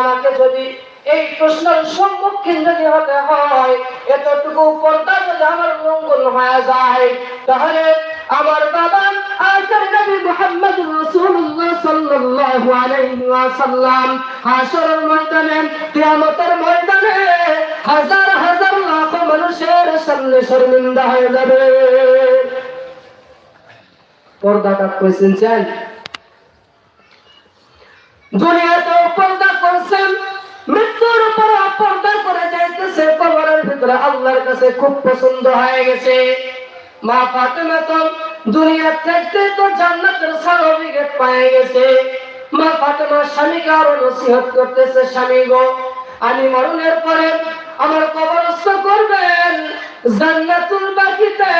আমাকে যদি এই প্রশ্নের সম্মুখীন যদি হতে হয়, এতটুকু পর্দা যদি আমার মঙ্গল হয়ে যায়, তাহলে আমার বাবা পর্দাটা পর্দা কাছে খুব পছন্দ হয়ে গেছে। মা ফাতেমা তো দুনিয়া থাকতে তো জান্নাতের সার্টিফিকেট পেয়ে গেছে। মা ফাতেমা স্বামীকে আরও নসিহত করতেছে, স্বামী গো, আমি মরণের পরে আমার কবরস্থ করবেন। জান্নাতুল বাকিতে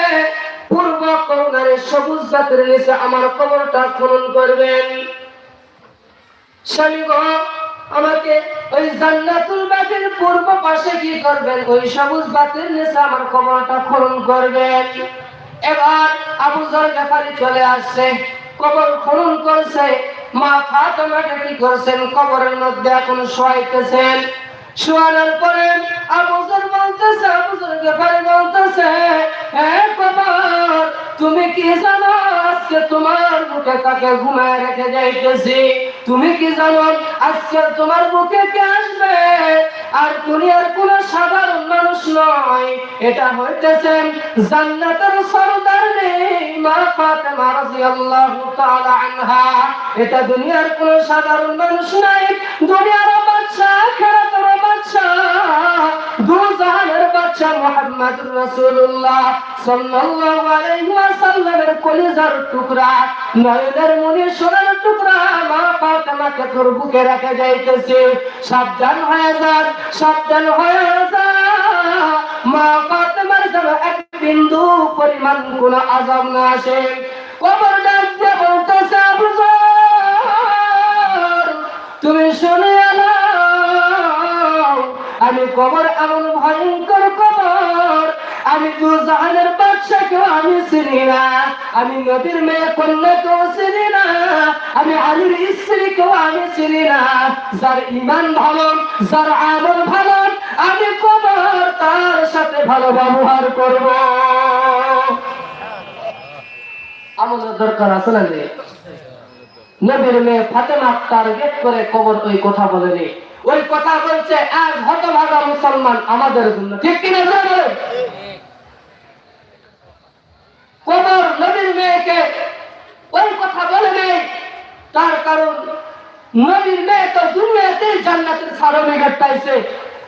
পূর্ব করুণারে সবুজ জাতের নিচে আমার কবরটা খনন করবেন। স্বামী গো আমাকে ওই জান্নাতুল বাতির পূর্ব পাশে কি করবেন? ওই সবুজ বাতির নিচে আমার কবরটা খনন করবেন। এবার আবু জর ব্যাপারে চলে আসছে। কবর খনন করছে। মা ফাতেমাকে কি করছেন? কবরের মধ্যে এখন শোয়াইতেছেন। শোয়ানোর পরে আবু জর বলতেছে, আবু জর ব্যাপারে বলতেছে হ্যাঁ কবর, তুমি কি জানো আজকে তোমার বুকে তাকে ঘুমায় রেখে যাইতেছি? তুমি কি জানো আজকে তোমার বুকে কে আসবে? আর দুনিয়ার কোন সাধারণ মানুষ নয়। এটা হইতেছে জান্নাতের সরদার মা ফাতেমা রাদিয়াল্লাহু তাআলা আনহা। এটা দুনিয়ার কোন সাধারণ মানুষ নাই, দুনিয়ার মুহাম্মদুর রাসূলুল্লাহ সাল্লাল্লাহু আলাইহি ওয়াসাল্লামের কলিজার টুকরা নয়নের মনে সোনার টুকরা মা ফাতেমাকে তোর বুকে যাইতেছে। সাবধান হয়ে যান সাবধান হয়ে যা। মা ফাতেমার যেন এক বিন্দু পরিমাণ না আসে। কবর ডাক দিয়ে বলতেছে তুমি শুনে আমি কবর এমন ভয়ঙ্কর কবর আমি দু জাহানের বাদশাকেও আমি চিনি না। আমি নবীর মেয়ে, কন্যাকেও চিনি না। আমি আলীর স্ত্রীকেও আমি চিনি না। যার ইমান ভালো, যার আমল ভালো, আমি কবর তার সাথে ভালো ব্যবহার করব। আমলের দরকার আছে না যে নবীর মেয়ে ফাতেমা টার্গেট করে কবর ওই কথা বলেনি। ওই কথা বলছে, আজ হতভাগা মুসলমান আমাদের জন্য। ঠিক কিনা কবর নবীর মেয়েকে ওই কথা বলে নেই, তার কারণ নবীর মেয়ে তো জান্নাতের পাইছে।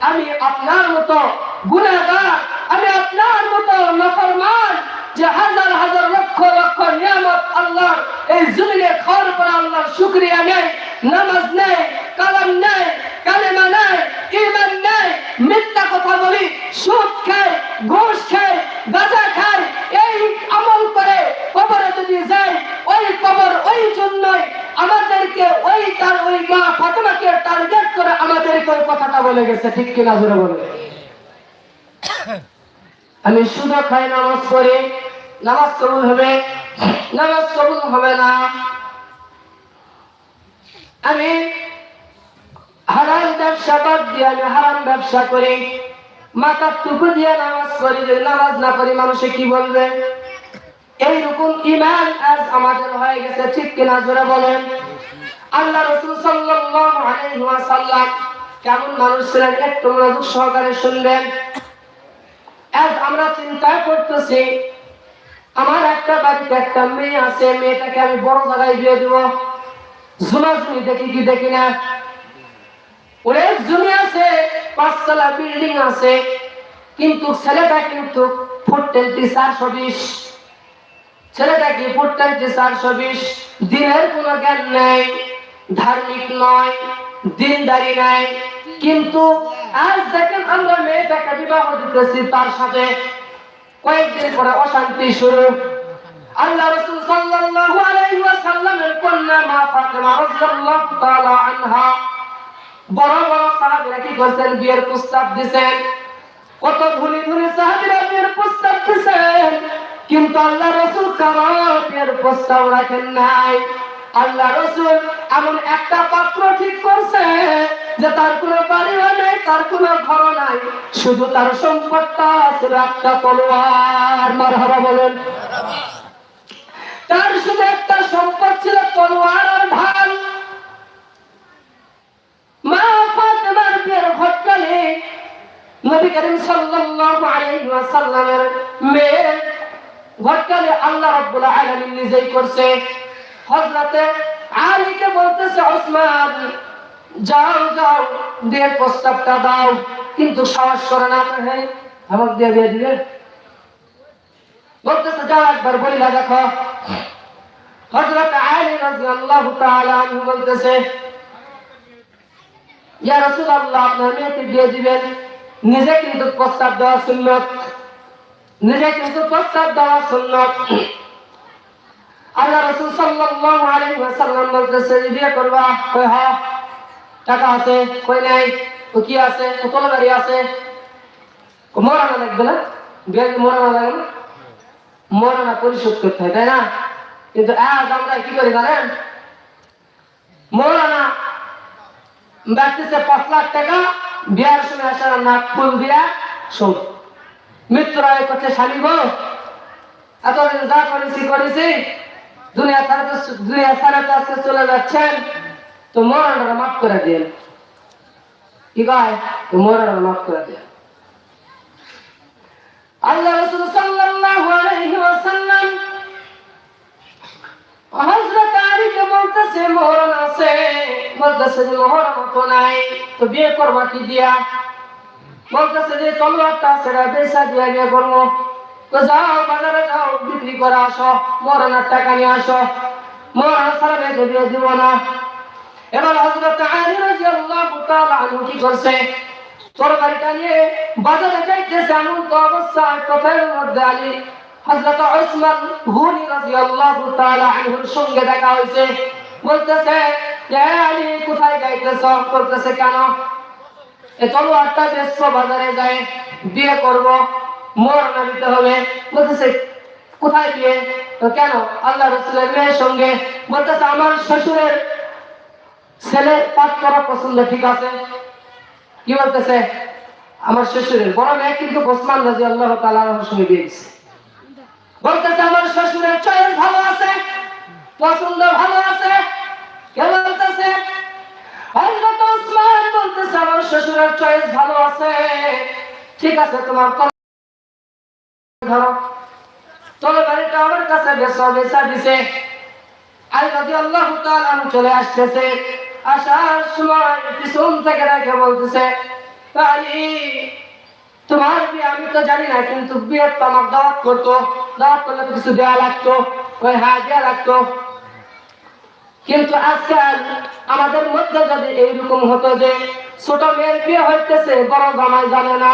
আমি আপনার মতো গুনাহগার আমি আপনার মতো নাফরমান যে হাজার হাজার লক্ষ লক্ষ নিয়ামত আল্লাহর এই জমিনে খাওয়ার পরে আল্লাহর শুকরিয়া নেই, নামাজ নেই, কালাম নেই কালেমা নেই ইমান নেই মিথ্যা কথা বলি খাই গাঁজা খাই এই আমল করে কবরে যদি যাই ওই কবর ওই জন্যই আমাদেরকে ওই তার ওই মা ফাতেমাকে টার্গেট করে আমাদেরকে ওই কথাটা বলে গেছে। ঠিক কিনা ধরে বলে আমি শুধু খাই নামাজ পড়ি। নামাজ কবুল হবে? নামাজ কবুল হবে না। আমি হারাম ব্যবসা বাদ দিয়ে আমি হারাম ব্যবসা করি। মাথার টুকু দিয়ে নামাজ পড়ি যদি নামাজ না করি মানুষে কি বলবে? এইরকম ইমান আজ আমাদের হয়ে গেছে, ঠিক কিনা জোরে বলেন? আল্লাহ রসুল ওয়াসাল্লাম কেমন মানুষ ছিলেন? একটু মনোযোগ সহকারে শুনবেন। আজ আমরা চিন্তা করতেছি আমার একটা বাড়িতে একটা মেয়ে আছে, মেয়েটাকে আমি বড় জায়গায় দিয়ে দিব। ঝুমাঝুমি দেখি কি দেখি না। অনেক জমি আছে, পাঁচতলা বিল্ডিং আছে, কিন্তু ছেলেটা কিন্তু ছেলেটা কি দিনের জ্ঞান ধার্মিক নয়, দিনদারি নাই। কিন্তু আজ দেখেন আমরা মেয়েটাকে বিবাহ দিতেছি তার সাথে। কয়েকদিন পরে অশান্তি শুরু। আল্লাহ রাসূল সাল্লাল্লাহু আলাইহি কন্যা মা ফাতেমা আনহা বড় বড় সাহাবীরা কি করছেন? বিয়ের প্রস্তাব দিবেন কত ধনী ধনী সাহাবীরা বিয়ের প্রস্তাব দিবেন কিন্তু আল্লাহ রাসূল কারও প্রস্তাব রাখেন নাই। আল্লাহ রাসূল এমন একটা পাত্র ঠিক করছে যে তার কোনো বাড়িও নেই, তার কোনো ঘর নাই। শুধু তার সম্পদটা ছিল একটা তলোয়ার। মার হারা বলেন। তার শুধু নবী করিম সাল্লাল্লাহু আলাইহি ওয়াসাল্লামের মেয়ের ঘটকালে আল্লাহ রাব্বুল আলামিন নিজেই করছে। হযরতে আলীকে বলতেছে, ওসমান, যাও যাও বিয়ের প্রস্তাবটা দাও, কিন্তু সাহস করে না হ্যাঁ আমাকে দিয়ে বিয়ে দিবে। বলতেছে, যাও একবার বইলা দেখো। হযরত আলী রাদিয়াল্লাহু তাআলা আনহু বলতেছে, ইয়া রাসূলুল্লাহ, আপনার মেয়েকে বিয়ে দিবেন? নিজে কিন্তু প্রস্তাব দেওয়া সুন্নত। নিজে কিন্তু প্রস্তাব দেওয়া সুন্নত। আল্লাহ রাসূল সাল্লাল্লাহু আলাইহি ওয়াসাল্লাম বলতেছে বিয়ে করবা? কই হ্যাঁ টাকা আছে? কই নাই? তো কি আছে? তো তলবাড়ি আছে? ও মরানা লাগবে না? বিয়ে মরানা লাগে না? মরানা পরিশোধ করতে হয়, তাই না? কিন্তু আজ আমরা কি করি জানেন? মরানা ব্যক্তিছে পাঁচ লাখ টাকা বিয়ার সময় আসার নাক ফুল দিয়া শোধ মৃত্যুর আয় করছে গো। এতদিন যা করেছি করেছি। দুনিয়া ছাড়া তো দুনিয়া ছাড়া তো আজকে চলে যাচ্ছেন। তো মাফ করে দিন কি কয়? তো মাফ করে দিন আল্লাহ রাসূল সাল্লাল্লাহু আলাইহি ওয়াসাল্লাম হযরত আলীকে বলতেছে, মরণ আছে। বলতেছে যে, মরণ তো নাই। তো বিয়ে করবা কি দিয়া? বলতেছে যে, তলোয়ারটা সেটা বেচা দিয়া বিয়ে করব। তো যাও, বাজারে যাও, বিক্রি করে আসো, মরণের টাকা নিয়ে আসো। মরণ ছাড়া মেয়েকে বিয়ে দিব না। এবার হযরত আলী রাদিয়াল্লাহু তাআলা আনহু কি করছে? তরকারিটা নিয়ে বাজারে যাইতেছে এমন তো অবস্থায়, পথের মধ্যে আলী হযরত রাদিয়াল্লাহু তাআলা আনহুর সঙ্গে দেখা হয়েছে। বলতেছে যে আলী, কোথায় যাইতেছ? বলতেছে, কেন? এ বাজারে যায়, বিয়ে করব মরনা দিতে হবে। বলতেছে, কোথায় বিয়ে? তো কেন? আল্লাহ রসুলের মেয়ের সঙ্গে। বলতেছে, আমার শ্বশুরের ছেলে পাঠ করা পছন্দ, ঠিক আছে। কি বলতেছে? আমার শ্বশুরের বড় মেয়ে কিন্তু ওসমান রাজি আল্লাহ তালার সঙ্গে বিয়ে আমার শ্বশুরের চয়েস ভালো আছে, পছন্দ ভালো আছে, কে বলতেছে? হযরত ওসমান বলতেছে আমার শ্বশুরের চয়েস ভালো আছে। ঠিক আছে, তোমার ধরো। বাড়িটা আমার কাছে বেসা বেসা দিছে। আলী রাদিয়াল্লাহু তাআলা চলে আসতেছে। আসার সময় পিছন থেকে রেখে বলতেছে আলী তোমার বিয়ে আমি তো জানি না, কিন্তু বিয়ে তো আমার দাওয়াত করতো। দাওয়াত করলে কিছু দেওয়া লাগতো ওই হ্যাঁ দেওয়া লাগতো। কিন্তু আজকাল আমাদের মধ্যে যদি এইরকম হতো যে ছোট মেয়ের বিয়ে হইতেছে, বড় জামাই জানে না